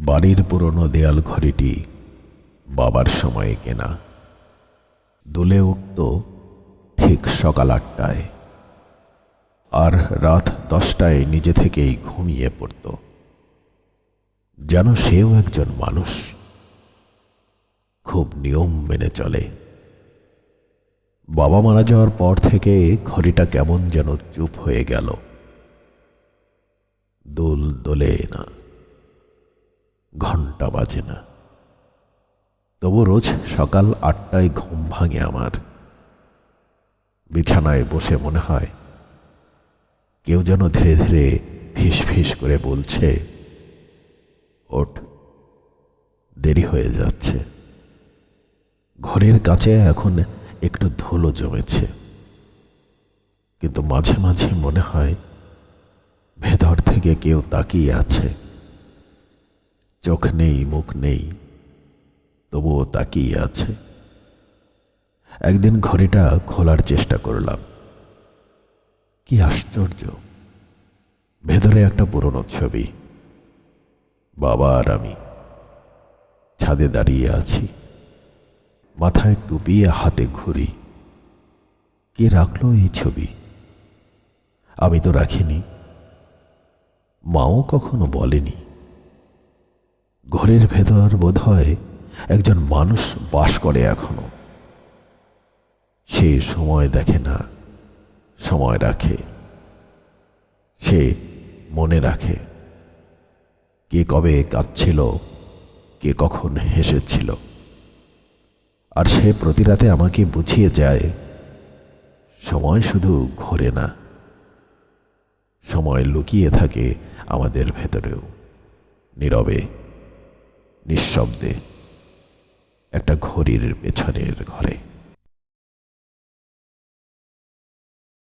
বাড়ির পুরনো দেয়াল ঘড়িটি বাবার সময়ে কেনা। দুলে উঠত ঠিক সকাল আটটায়। আর রাত দশটায় নিজে থেকেই ঘুমিয়ে পড়ত। যেন সেও একজন মানুষ। খুব নিয়ম মেনে চলে। বাবা মারা যাওয়ার পর থেকে ঘড়িটা কেমন যেন চুপ হয়ে গেল। দোল দোলে না। ঘণ্টা বাজে না। তবু রোজ সকাল আটটায় ঘুম ভাঙে আমার। বিছানায় বসে মনে হয়, কেউ যেন ধীরে ধীরে ফিস ফিস করে বলছে, ওঠ, দেরি হয়ে যাচ্ছে। ঘরের কাছে এখন একটু ধুলো জমেছে। কিন্তু মাঝে মাঝে মনে হয়, ভেতর থেকে কেউ তাকিয়ে আছে। চোখ নেই, মুখ নেই, তবুও তাকিয়ে আছে। একদিন ঘড়িটা খোলার চেষ্টা করলাম। কি আশ্চর্য! ভেতরে একটা পুরনো ছবি। বাবা আর আমি ছাদে দাঁড়িয়ে আছি। মাথায় টুপি, হাতে ঘুরি কে রাখল এই ছবি? আমি তো রাখিনি। মাও কখনো বলেনি। ঘরের ভেতর বোধ হয় একজন মানুষ বাস করে এখনও। সে সময় দেখে না, সময় রাখে। সে মনে রাখে, কে কবে কাঁদছিল, কে কখন হেসেছিল। আর সে প্রতি রাতে আমাকে বুঝিয়ে যায়, সময় শুধু ঘোরে না, সময় লুকিয়ে থাকে আমাদের ভেতরেও, নীরবে। নিঃশব্দে একটা ঘড়ির পেছনের ঘরে।